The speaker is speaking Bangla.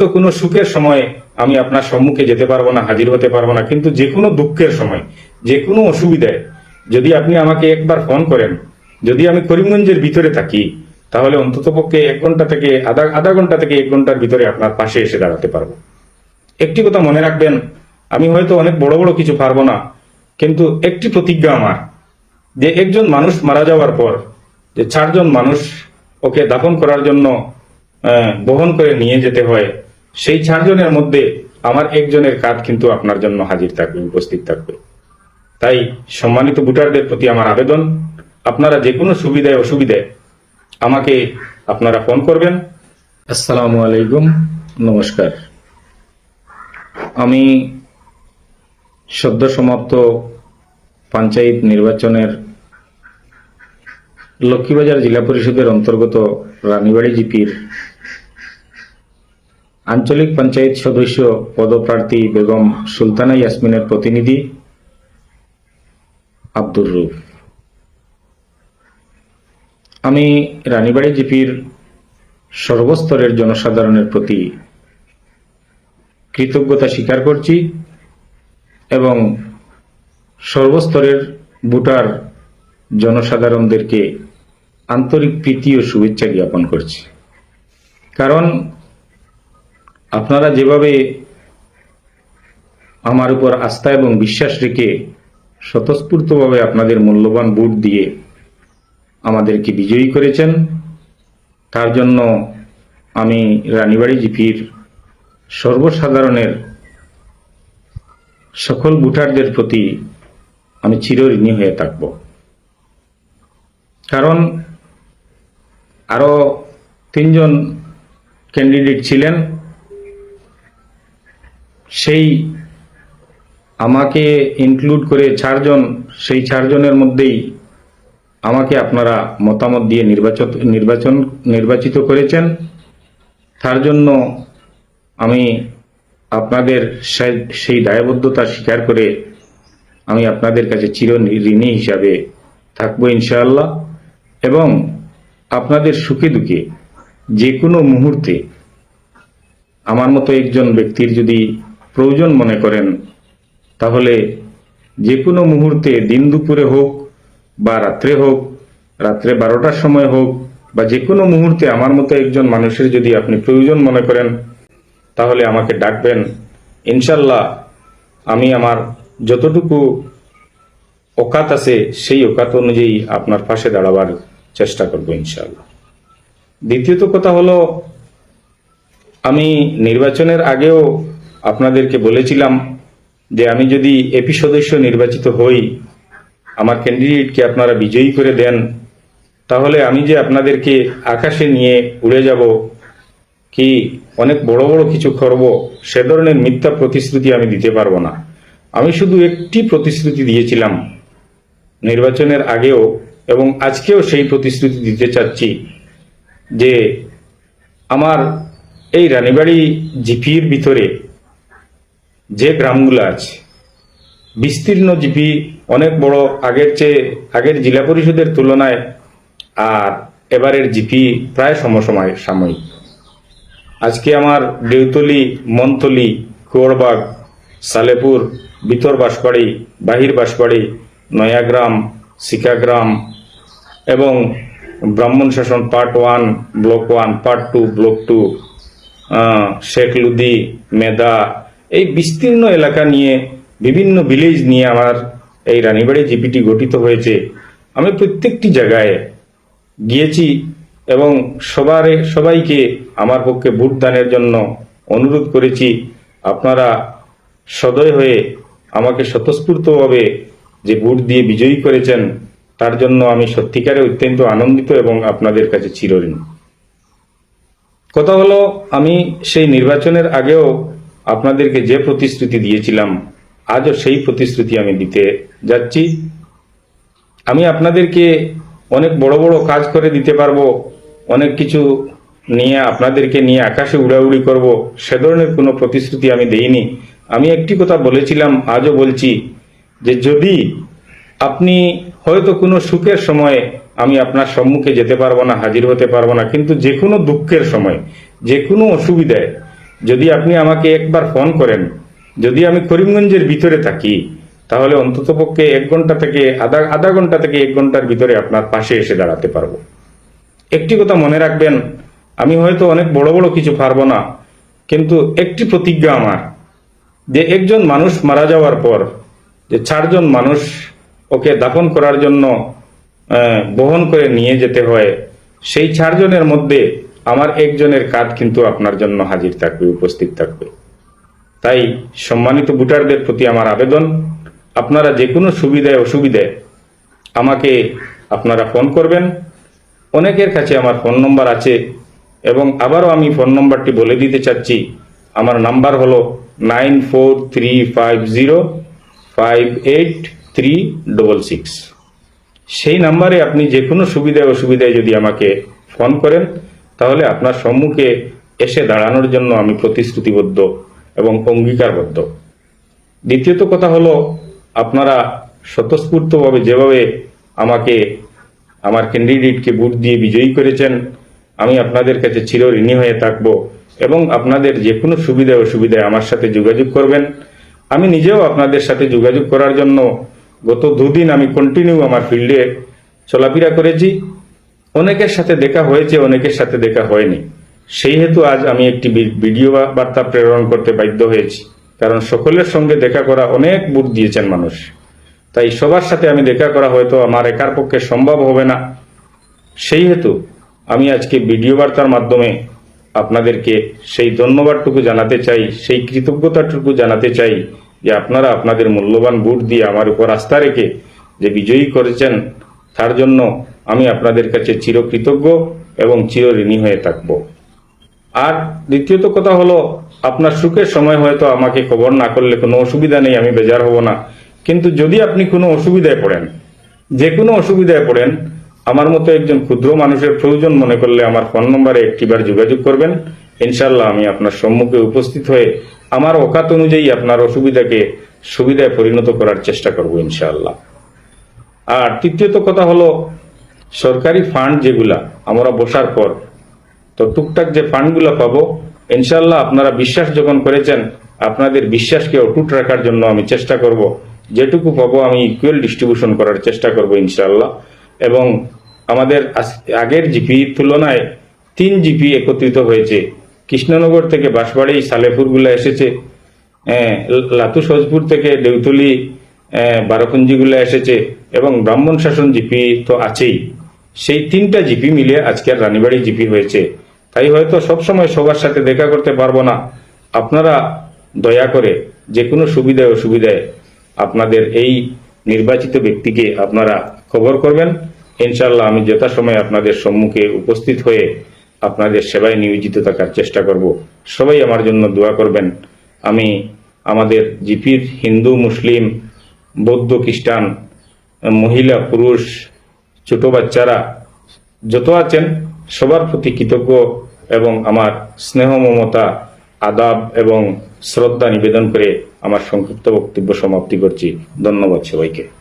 তো কোনো সুখের সময় আমি আপনার সম্মুখে যেতে পারব না, হাজির হতে পারব না, কিন্তু যে কোনো দুঃখের সময়, যে কোনো অসুবিধায় যদি আপনি আমাকে একবার ফোন করেন, যদি আমি করিমগঞ্জের ভিতরে থাকি, তাহলে অন্ততপক্ষে এক ঘণ্টা থেকে আধা আধা ঘণ্টা থেকে এক ঘণ্টার ভিতরে আপনার পাশে এসে দাঁড়াতে পারব। একটি কথা মনে রাখবেন, আমি হয়তো অনেক বড় বড় কিছু পারব না, কিন্তু একটি প্রতিজ্ঞা আমার, যে একজন মানুষ মারা যাওয়ার পর, যে চারজন মানুষ ওকে দাফন করার জন্য বহন করে নিয়ে যেতে হয় সেই চারজনের মধ্যে আমার একজনের কাজ কিন্তু আপনার জন্য হাজির থাকবে, উপস্থিত থাকবে। তাই সম্মানিত ভোটারদের প্রতি আমার আবেদন, আপনারা যে কোনো সুবিধায় অসুবিধায় আমাকে আপনারা ফোন করবেন। আসসালামু আলাইকুম, নমস্কার। আমি সদ্য সমাপ্ত পঞ্চায়েত নির্বাচনের লক্ষ্মীবাজার জেলা পরিষদের অন্তর্গত রানীবাড়ি জিপির আঞ্চলিক পঞ্চায়েত সদস্য পদপ্রার্থী বেগম সুলতানা ইয়াসমিনের প্রতিনিধি আব্দুর রুফ আমি রানীবাড়ি জিপির সর্বস্তরের জনসাধারণের প্রতি কৃতজ্ঞতা স্বীকার করছি এবং সর্বস্তরের ভোটার জনসাধারণদেরকে আন্তরিক প্রীতি ও শুভেচ্ছা জ্ঞাপন করছি। কারণ আপনারা যেভাবে আমার উপর আস্থা এবং বিশ্বাস রেখে স্বতঃস্ফূর্তভাবে আপনাদের মূল্যবান ভোট দিয়ে আমাদেরকে বিজয়ী করেছেন, তার জন্য আমি রানীবাড়ি জিপির সর্বসাধারণের সকল ভোটারদের প্রতি আমি চিরঋণী হয়ে থাকব। কারণ আরও তিনজন ক্যান্ডিডেট ছিলেন সেই আমাকে ইনক্লুড করে চারজন, সেই চারজনের মধ্যেই আমাকে আপনারা মতামত দিয়ে নির্বাচন নির্বাচন, নির্বাচিত করেছেন। তার জন্য আমি আপনাদের সেই দায়বদ্ধতা স্বীকার করে আমি আপনাদের কাছে চির ঋণী হিসাবে থাকব ইনশাআল্লাহ। এবং আপনাদের সুখে দুঃখে যে কোনো মুহূর্তে আমার মতো একজন ব্যক্তির যদি প্রয়োজন মনে করেন, তাহলে যে কোনো মুহূর্তে দিন দুপুরে হোক বা রাত্রে হোক, রাত্রে বারোটার সময় হোক, বা যে কোনো মুহূর্তে আমার মতো একজন মানুষের যদি আপনি প্রয়োজন মনে করেন, তাহলে আমাকে ডাকবেন। ইনশাল্লাহ আমি আমার যতটুকু ওকাত আছে, সেই ওকাত অনুযায়ী আপনার পাশে দাঁড়াবার চেষ্টা করব ইনশাল্লাহ। দ্বিতীয়ত কথা হলো, আমি নির্বাচনের আগেও আপনাদেরকে বলেছিলাম যে আমি যদি এপি সদস্য নির্বাচিত হই, আমার ক্যান্ডিডেটকে আপনারা বিজয়ী করে দেন, তাহলে আমি যে আপনাদেরকে আকাশে নিয়ে উড়ে যাব, কি অনেক বড় বড় কিছু করব, সে ধরনের মিথ্যা প্রতিশ্রুতি আমি দিতে পারব না। আমি শুধু একটি প্রতিশ্রুতি দিয়েছিলাম নির্বাচনের আগেও এবং আজকেও সেই প্রতিশ্রুতি দিতে চাচ্ছি যে আমার এই রানীবাড়ি জিপির ভিতরে যে গ্রামগুলো আছে, বিস্তীর্ণ জিপি, অনেক বড় আগের চেয়ে আগের জেলা পরিষদের তুলনায় আর এবারের জিপি প্রায় সমসময় সাময়িক আজকে আমার দেউতলি মনতলি কুয়ারবাগ, সালেপুর, বিতর বাঁশবাড়ি, বাহির বাঁশবাড়ি, নয়াগ্রাম শিকাগ্রাম এবং ব্রাহ্মণ শাসন part one, block one, part two, block two Sheikh লুদি মেদা এই বিস্তীর্ণ এলাকা নিয়ে, বিভিন্ন ভিলেজ নিয়ে আমার এই রানীবাড়ি জিপিটি গঠিত হয়েছে। আমি প্রত্যেকটি জায়গায় গিয়েছি এবং সবার, সবাইকে আমার পক্ষে ভোট দানের জন্য অনুরোধ করেছি। আপনারা সদয় হয়ে আমাকে স্বতঃস্ফূর্তভাবে যে ভোট দিয়ে বিজয়ী করেছেন, তার জন্য আমি সত্যিকারে অত্যন্ত আনন্দিত এবং আপনাদের কাছে চিরঋণ। কথা হলো, আমি সেই নির্বাচনের আগেও আপনাদেরকে যে প্রতিশ্রুতি দিয়েছিলাম, আজও সেই প্রতিশ্রুতি আমি দিতে যাচ্ছি। আমি আপনাদেরকে অনেক বড় বড় কাজ করে দিতে পারব, অনেক কিছু নিয়ে আপনাদেরকে নিয়ে আকাশে উড়াউড়ি করব, সে ধরনের কোনো প্রতিশ্রুতি আমি দেইনি। আমি একটি কথা বলেছিলাম, আজও বলছি যে যদি আপনি হয়তো কোনো সুখের সময়ে আমি আপনার সম্মুখে যেতে পারব না, হাজির হতে পারব না, কিন্তু যে কোনো দুঃখের সময়, যে কোনো অসুবিধায় যদি আপনি আমাকে একবার ফোন করেন, যদি আমি করিমগঞ্জের ভিতরে থাকি, তাহলে অন্ততপক্ষে এক ঘণ্টা থেকে আধা আধা ঘণ্টা থেকে এক ঘণ্টার ভিতরে আপনার পাশে এসে দাঁড়াতে পারব। একটি কথা মনে রাখবেন, আমি হয়তো অনেক বড় বড় কিছু পারব না, কিন্তু একটি প্রতিজ্ঞা আমার, যে একজন মানুষ মারা যাওয়ার পর, যে চারজন মানুষ ওকে দাফন করার জন্য বহন করে নিয়ে যেতে হয়, সেই চারজনের মধ্যে আমার একজনের কাজ কিন্তু আপনার জন্য হাজির থাকবে, উপস্থিত থাকবে। তাই সম্মানিত ভোটারদের প্রতি আমার আবেদন, আপনারা যে কোনো সুবিধায় অসুবিধায় আমাকে আপনারা ফোন করবেন। অনেকের কাছে আমার ফোন নম্বর আছে এবং আবারও আমি ফোন নম্বরটি বলে দিতে চাচ্ছি। আমার নাম্বার হলো nine four three five zero five eight three double six. সেই নাম্বারে আপনি যে কোনো সুবিধায় অসুবিধায় যদি আমাকে ফোন করেন তাহলে আপনার সম্মুখে এসে দাঁড়ানোর জন্য আমি প্রতিশ্রুতিবদ্ধ এবং অঙ্গীকারবদ্ধ। দ্বিতীয়ত কথা হলো, আপনারা স্বতঃস্ফূর্তভাবে যেভাবে আমাকে, আমার ক্যান্ডিডেটকে ভোট দিয়ে বিজয়ী করেছেন, আমি আপনাদের কাছে চির ঋণী হয়ে থাকব এবং আপনাদের যে কোনো সুবিধা অসুবিধায় আমার সাথে যোগাযোগ করবেন। আমি নিজেও আপনাদের সাথে যোগাযোগ করার জন্য গত দুদিন আমি কন্টিনিউ আমার ফিল্ডে চলাফেরা করেছি। অনেকের সাথে দেখা হয়েছে, অনেকের সাথে দেখা হয়নি। সেই হেতু আজ আমি একটি ভিডিও বার্তা প্রেরণ করতে বাধ্য হয়েছি। কারণ সকলের সঙ্গে দেখা করা অনেক বুট দিয়েছেন মানুষ। তাই সবার সাথে আমি দেখা করা হয়তো আমার একার পক্ষে সম্ভব হবে না। সেই হেতু আমি আজকে ভিডিও বার্তার মাধ্যমে আপনাদেরকে সেই ধন্যবাদটুকু জানাতে চাই, সেই কৃতজ্ঞতাটুকু জানাতে চাই যে আপনারা আপনাদের মূল্যবান বুট দিয়ে আমার উপর আস্থা রেখে যে বিজয়ী করেছেন তার জন্য আমি আপনাদের কাছে চিরকৃতজ্ঞ এবং চির ঋণী হয়ে থাকব। আর দ্বিতীয়ত কথা হলো, আপনার সুখের সময় হয়তো আমাকে খবর না করলে কোনো অসুবিধা নেই, আমি বেজার হব না। কিন্তু যদি আপনি কোনো অসুবিধায় পড়েন যে কোনো অসুবিধায় পড়েন, আমার মতো একজন ক্ষুদ্র মানুষের প্রয়োজন মনে করলে আমার ফোন নম্বরে একটিবার যোগাযোগ করবেন। ইনশাল্লাহ আমি আপনার সম্মুখে উপস্থিত হয়ে আমার অকাত অনুযায়ী আপনার অসুবিধাকে সুবিধায় পরিণত করার চেষ্টা করব ইনশাআল্লাহ। আর তৃতীয়ত কথা হলো সরকারি ফান্ড যেগুলা আমরা বসার পর তো টুকটাক যে ফান্ডগুলো পাবো ইনশাল্লাহ আপনারা বিশ্বাস যখন করেছেন আপনাদের বিশ্বাসকে অটুট রাখার জন্য আমি চেষ্টা করব। যেটুকু পাবো আমি ইকুয়াল ডিস্ট্রিবিউশন করার চেষ্টা করব ইনশাল্লাহ এবং আমাদের আগের জিপি তুলনায় তিন জিপি একত্রিত হয়েছে। কৃষ্ণনগর থেকে বাঁশবাড়ি সালেপুরগুলো এসেছে। আহ, লাতু সজপুর থেকে দেউতলি বারোপুঞ্জিগুলো এসেছে এবং ব্রাহ্মণ শাসন জিপি তো আছেই। সেই তিনটা জিপি মিলে আজকের রানীবাড়ি জিপি হয়েছে। তাই হয়তো সবসময় সবার সাথে দেখা করতে পারব না। আপনারা দয়া করে যে কোনো সুবিধায় অসুবিধায় আপনাদের এই নির্বাচিত ব্যক্তিকে আপনারা খবর করবেন। ইনশাল্লাহ আমি যথাসময়ে আপনাদের সম্মুখে উপস্থিত হয়ে আপনাদের সেবায় নিয়োজিত থাকার চেষ্টা করব। সবাই আমার জন্য দোয়া করবেন। আমি আমাদের জিপির হিন্দু, মুসলিম বৌদ্ধ খ্রিস্টান, মহিলা, পুরুষ, ছোট বাচ্চারা যত আছেন, সবার প্রতি কৃতজ্ঞ এবং আমার স্নেহ, মমতা, আদাব এবং শ্রদ্ধা নিবেদন করে আমার সংক্ষিপ্ত বক্তব্য সমাপ্তি করছি। ধন্যবাদ সবাইকে।